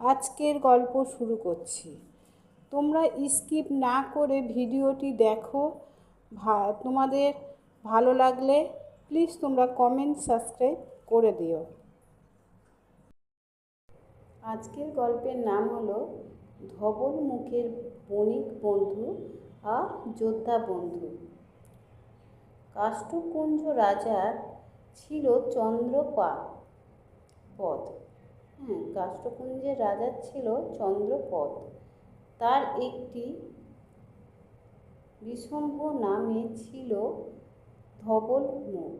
আজকের গল্প শুরু করছি। তোমরা স্কিপ না করে ভিডিওটি দেখো। তোমাদের ভালো লাগলে প্লিজ তোমরা কমেন্ট সাবস্ক্রাইব করে দিও। আজকের গল্পের নাম হলো ধবল মুখের বণিক বন্ধু আর যোদ্ধা বন্ধু। কাষ্টকুঞ্জ রাজার ছিল চন্দ্রপা পদ। হ্যাঁ কাষ্টকুঞ্জের রাজার ছিল চন্দ্রপদ। তার একটি বিষম্ভ নামে ছিল ধবল মুখ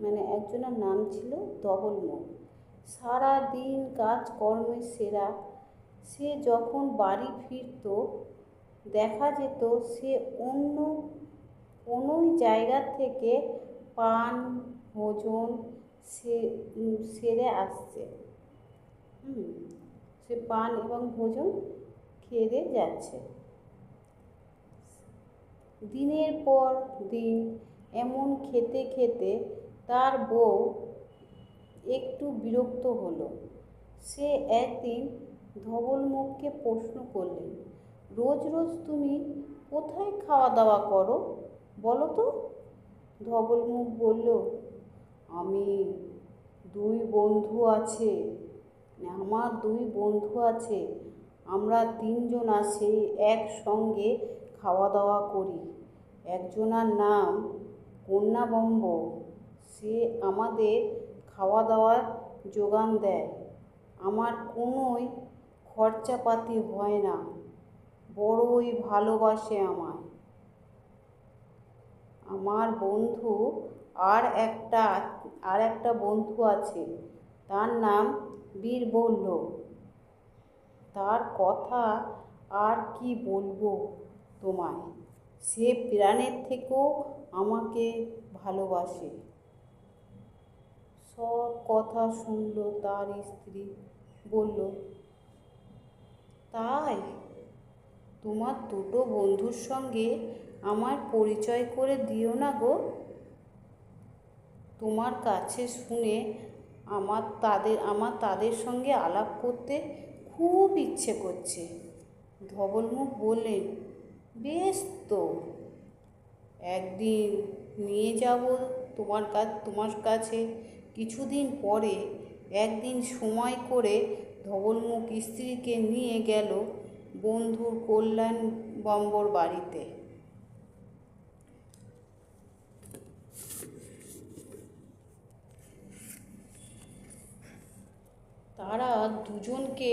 মানে একজনের নাম ছিল ধবল মুখ সারা দিন কাজকর্মে সেরা। সে যখন বাড়ি ফিরত, দেখা যেত সে অন্য কোনো জায়গা থেকে পান, ভোজন সেরে আসছে। হুম, সে পান এবং ভোজন খেয়ে যাচ্ছে। দিনের পর দিন এমন খেতে খেতে তার বউ একটু বিরক্ত হলো। সে একদিন ধবলমুখকে প্রশ্ন করলেন রোজ রোজ তুমি কোথায় খাওয়া দাওয়া করো? বলো তো। ধবলমুখ বলল আমি দুই বন্ধু আছে, আমার দুই বন্ধু আছে, আমরা তিনজন আসে একসঙ্গে খাওয়া দাওয়া করি। একজনার নাম কন্যাবম্ব, সে আমাদের খাওয়া দাওয়ার যোগান দেয়। আমার কোনোই খরচাপাতি হয় না, বড়ই ভালোবাসে আমায়। আমার বন্ধু আর একটা আর একটা বন্ধু আছে। তার নাম বীরবল্ল। তার কথা আর কি বলব তোমায়? সে প্রাণের থেকেও আমাকে ভালোবাসে। সব কথা শুনলো তার স্ত্রী, বলল, তাই? তোমার দুটো বন্ধুর সঙ্গে আমার পরিচয় করে দিও না গো। তোমার কাছে শুনে আমার তাদের আমার তাদের সঙ্গে আলাপ করতে খুব ইচ্ছে করছে। ধবলমুখ বললেন বেশ তো, একদিন নিয়ে যাব তোমার কাছ তোমার কাছে। কিছুদিন পরে একদিন সময় করে ধবলমুখ স্ত্রীকে নিয়ে গেল বন্ধুর কল্যাণ বম্বর বাড়িতে। তারা দুজনকে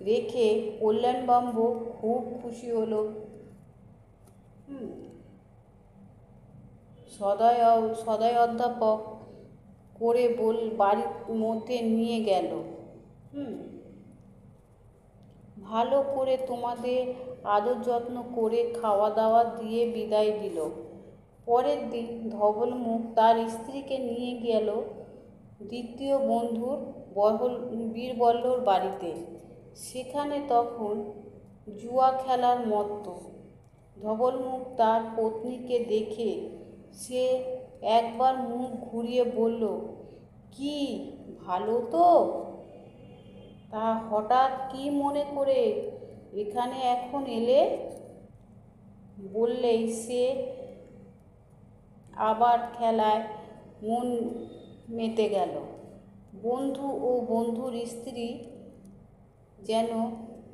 রেখে কল্যাণবাম্ব খুব খুশি হলো। সদয় সদয় অধ্যাপক করে বল, বাড়ির মধ্যে নিয়ে গেল। হুম, ভালো করে তোমাদের আদর যত্ন করে খাওয়া দাওয়া দিয়ে বিদায় দিল। পরের দিন ধবলমুখ তার স্ত্রীকে নিয়ে গেল দ্বিতীয় বন্ধুর বহল বীরবল্লর বাড়িতে। সেখানে তখন জুয়া খেলার মত্ত। ধবলমুখ তার পত্নীকে দেখে সে একবার মুখ ঘুরিয়ে বলল, কি, ভালো তো? তা হঠাৎ কি মনে করে এখানে এখন এলে? বললেই সে আবার খেলায় মন মেতে গেল। বন্ধু ও বন্ধুর স্ত্রী যেন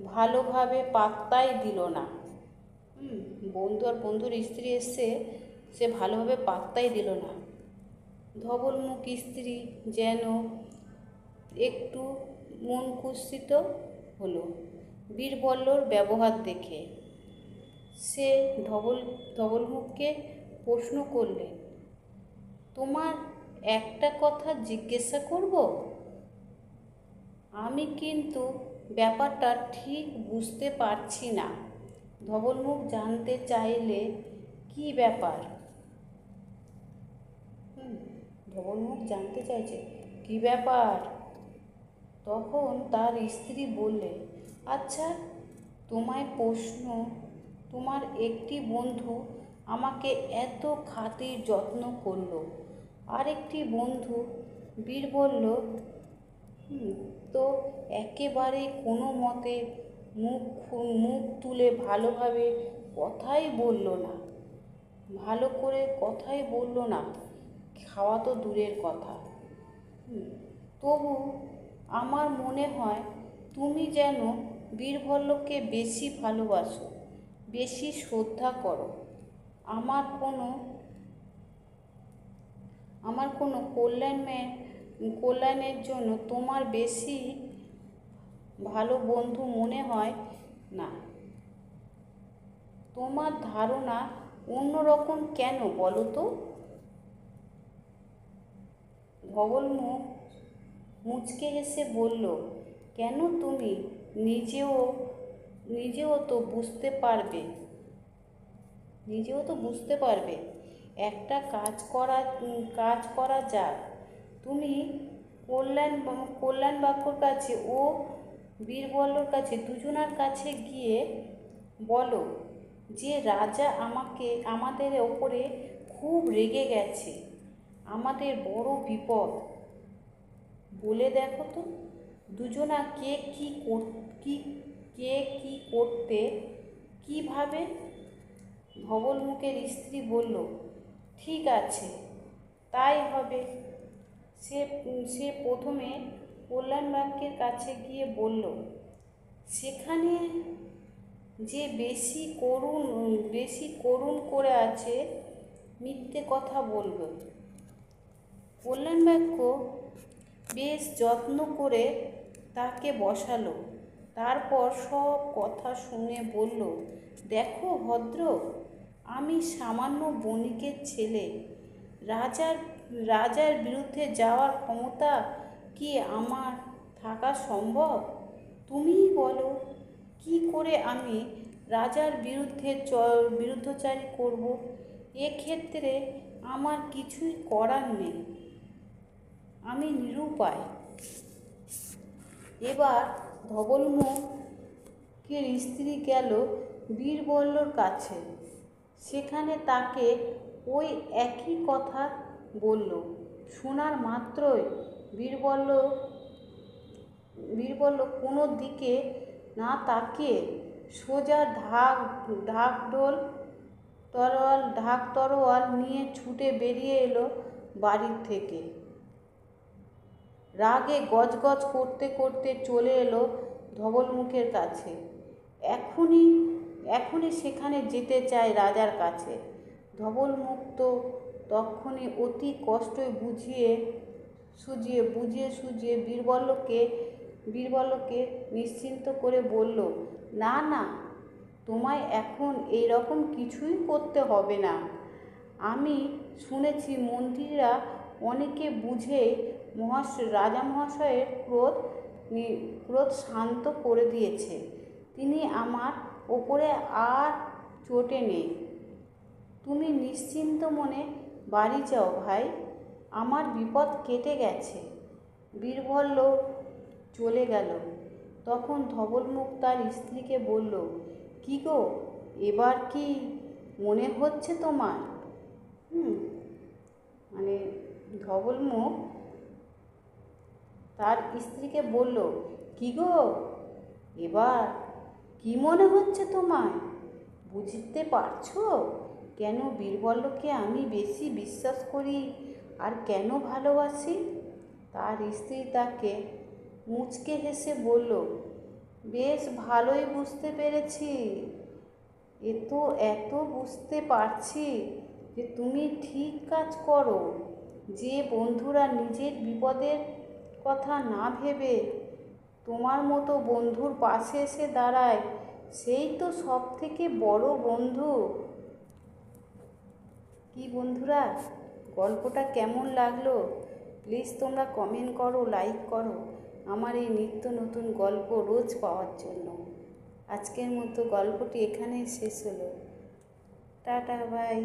ভালোভাবে পাত্তাই দিল না। বন্ধু আর বন্ধুর স্ত্রী এসছে সে ভালোভাবে পাত্তাই দিল না। ধবলমুখ স্ত্রী যেন একটু মন কুৎসিত হলো, বীরবল্লর ব্যবহার দেখে। সে ধবল, ধবলমুখকে প্রশ্ন করলেন, তোমার একটা কথা জিজ্ঞাসা করব? আমি কিন্তু ব্যাপারটা ঠিক বুঝতে পারছি না। ধবলমুখ জানতে চাইলে কি ব্যাপার? ধবলমুখ জানতে চাইছে, কি ব্যাপার? তখন তার স্ত্রী বললে আচ্ছা তোমায় প্রশ্ন, তোমার একটি বন্ধু আমাকে এত খাতির যত্ন করল। আরেকটি বন্ধু বীর বলল তো একেবারে কোনো মতে মুখ মুখ তুলে ভালোভাবে কথাই বলল না। ভালো করে কথাই বলল না, খাওয়া তো দূরের কথা। তবু আমার মনে হয় তুমি যেন বীরভল্লকে বেশি ভালোবাসো, বেশি শ্রদ্ধা করো। আমার কোনো আমার কোনো কল্যাণের কল্যাণের জন্য তোমার বেশি ভালো বন্ধু মনে হয় না। তোমার ধারণা অন্যরকম কেন বলো তো? ধবলমুখ মুচকে হেসে বলল, কেন তুমি নিজেও নিজেও তো বুঝতে পারবে, নিজেও তো বুঝতে পারবে? একটা কাজ করা কাজ করা যাক। তুমি কল্যাণ কল্যাণ বাক্যর কাছে ও বীরবল্লর কাছে দুজনার কাছে গিয়ে বলো যে রাজা আমাকে, আমাদের ওপরে খুব রেগে গেছে। আমাদের বড় বিপদ। বলে দেখো তো, দুজনা কে কি কি, কে কি করতে, কীভাবে ধবলমুখের স্ত্রী বলল ঠিক আছে, তাই হবে। সে সে প্রথমে কল্যাণ বাক্যের কাছে গিয়ে বলল, সেখানে যে বেশি করুণ বেশি করুণ করে আছে, মিথ্যে কথা বলবে কল্যাণ বাক্য বেশ যত্ন করে তাকে বসালো। তারপর সব কথা শুনে বলল, দেখো ভদ্র আমি সামান্য বণিকের ছেলে। রাজার রাজার বিরুদ্ধে যাওয়ার ক্ষমতা কি আমার থাকা সম্ভব? তুমিই বলো, কি করে আমি রাজার বিরুদ্ধে বিরুদ্ধচারী করব? এক্ষেত্রে আমার কিছুই করার নেই। আমি নিরুপায়। এবার ধবলমুখের স্ত্রী গেল বীরবল্লর কাছে। সেখানে তাকে ওই একই কথা বলল। শোনার মাত্রই বীরবল্ল বীরবল্ল কোনো দিকে না তাকিয়ে সোজা ঢাক, ঢাকঢোল তরোয়াল, ঢাক তরোয়াল নিয়ে ছুটে বেরিয়ে এলো বাড়ির থেকে। রাগে গজগজ করতে করতে চলে এলো ধবলমুখের কাছে। এখনই এখনই সেখানে যেতে চায় রাজার কাছে। ধবলমুখ তো তক্ষণি অতি কষ্টই বুঝিয়ে সুজিয়ে বুঝিয়ে সুজিয়ে বীরবল্লকে বীরবল্লকে নিশ্চিন্ত করে বলল, না না, তোমায় এখন এই রকম কিছুই করতে হবে না। আমি শুনেছি মন্ত্রীরা অনেকে বুঝে মহাশ, রাজা মহাশয়ের ক্রোধ ক্রোধ শান্ত করে দিয়েছে। তিনি আমার ওপরে আর চোটে নেই। তুমি নিশ্চিন্ত মনে বাড়ি যাও ভাই, আমার বিপদ কেটে গেছে। বীরবল্ল চলে গেল। তখন ধবলমুখ তার স্ত্রীকে বলল, কি গো, এবার কি মনে হচ্ছে তোমার? হুম মানে ধবলমুখ? তার স্ত্রীকে বলল, কি গো, এবার কি মনে হচ্ছে তোমায়? বুঝতে পারছ? কেন বীরবল্লকে আমি বেশি বিশ্বাস করি আর কেন ভালোবাসি? তার স্ত্রী তাকে মুচকে হেসে বলল, বেশ, ভালোই বুঝতে পেরেছি। এ তো এত বুঝতে পারছি যে তুমি ঠিক কাজ করো। যে বন্ধুরা নিজের বিপদের কথা না ভেবে তোমার মতো বন্ধুর পাশে এসে দাঁড়ায়, সেই তো সব থেকে বড় বন্ধু। কি বন্ধুরা, গল্পটা কেমন লাগল? প্লিজ তোমরা কমেন্ট করো, লাইক করো আমার এই নিত্য নতুন গল্প রোজ পাওয়ার জন্য। আজকের মতো গল্পটি এখানেই শেষ হলো। Tata, bye.